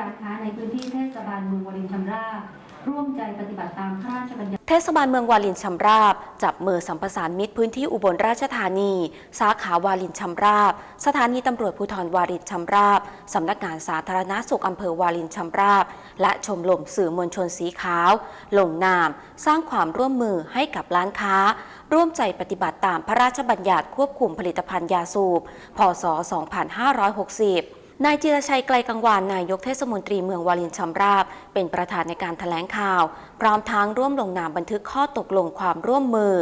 ร้านค้าในพื้นที่เทศบาลเมืองวรินชำราบร่วมใจปฏิบัติตามพระราชบัญญัติเทศบาลเมืองวาลินชำราบ จับมือสัมประสานมิตรพื้นที่อุบลราชธานี สาขาวาลินชำราบ สถานีตำรวจภูธรวาลินชำราบ สำนักงานสาธารณสุขอำเภอวาลินชำราบ และชมรมสื่อมวลชนสีขาว ลงนาม สร้างความร่วมมือให้กับร้านค้า ร่วมใจปฏิบัติตามพระราชบัญญัติควบคุมผลิตภัณฑ์ยาสูบ พศ 2560 นายจิรชัยไกลกังวานนายกเทศมนตรีเมืองวาลินชำราบ เป็นประธานในการถแถลงข่าว พร้อมทั้งร่วมลงนามบันทึกข้อตกลงความร่วมมือ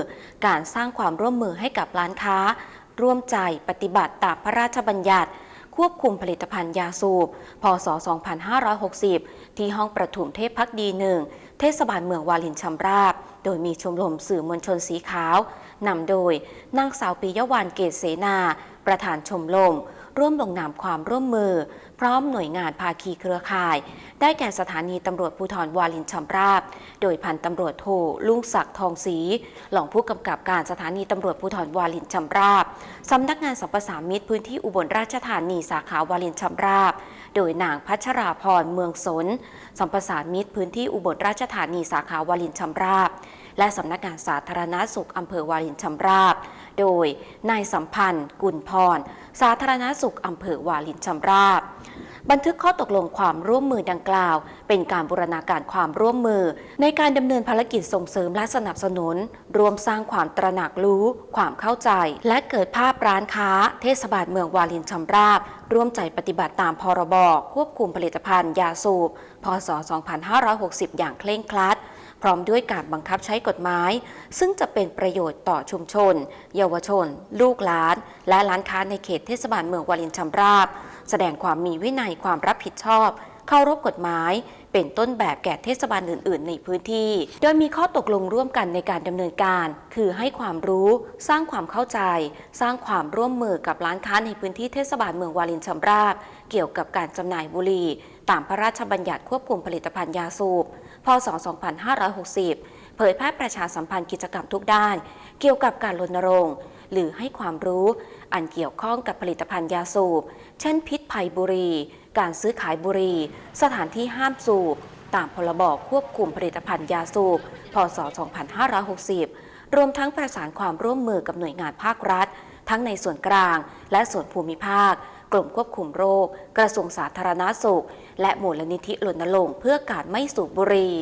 การสร้างความร่วมมือให้กับร้านค้า ร่วมใจปฏิบัติตามพระราชบัญญัติ ควบคุมผลิตภัณฑ์ยาสูบ พศ 2560 ที่ห้องประถุมเทพพักดีหนึ่งเทศบาลเมืองวาลินชำราบ โดยมีชมรมสื่อมวลชนสีขาวนำโดยนางสาวปียวานเกตเสนา ประธานชมรม ร่วมลงนามความร่วมมือ พร้อมหน่วยงานภาคีเครือข่าย ได้แก่สถานีตำรวจภูธรวาลินชำราบ โดยพันตำรวจโทลุงศักดิ์ทองศรีรองผู้กำกับการสถานีตำรวจภูธรวาลินชำราบสำนักงานสัมปสามิตพื้นที่อุบลราชธานีสาขาวาลินชำราบ โดยนางพัชราพรเมืองสนสัมปสามิตรพื้นที่อุบลราชธานีสาขาวาลินชำราบ และสำนักงานสาธารณสุขอำเภอวาลินชำราบ โดยนายสัมพันธ์ กุลพร สาธารณสุขอำเภอวาลินชำราบ บันทึกข้อตกลงความร่วมมือดังกล่าว เป็นการบูรณาการความร่วมมือ ในการดำเนินภารกิจส่งเสริมและสนับสนุน รวมสร้างความตระหนักรู้ ความเข้าใจ และเกิดภาพร้านค้า เทศบาลเมืองวาลินชำราบ ร่วมใจปฏิบัติตามพรบควบคุมผลิตภัณฑ์ยาสูบ พศ 2560 อย่างเคร่งครัด พร้อมด้วยการบังคับใช้กฎหมาย ซึ่งจะเป็นประโยชน์ต่อชุมชน เยาวชน ลูกหลาน และร้านค้าในเขตเทศบาลเมืองวาลินชำราบ แสดงความมีวินัยความรับผิดชอบ เคารพกฎหมาย เป็นต้นแบบแก่เทศบาลอื่น ๆ ในพื้นที่ โดยมีข้อตกลงร่วมกันในการดำเนินการ คือให้ความรู้ สร้างความเข้าใจ สร้างความร่วมมือกับร้านค้าในพื้นที่เทศบาลเมืองวาลินชำราบ เกี่ยวกับการจำหน่ายบุหรี่ ตามพระราชบัญญัติควบคุมผลิตภัณฑ์ยาสูบ พศ 2560 เผยแพร่ประชาสัมพันธ์กิจกรรมทุกด้าน เกี่ยวกับการรณรงค์หรือให้ความรู้ อันเกี่ยวข้องกับผลิตภัณฑ์ยาสูบ เช่น พิษภัยบุหรี่การซื้อขายบุหรี่สถานที่ห้ามสูบ ตามพรบควบคุมผลิตภัณฑ์ยาสูบ พศ 2560 รวมทั้งประสานความร่วมมือกับหน่วยงานภาครัฐ ทั้งในส่วนกลางและส่วนภูมิภาค กลุ่มควบคุมโรค กระทรวงสาธารณาสุข และมูลนิธิรณรงค์เพื่อการไม่สูบบุหรี่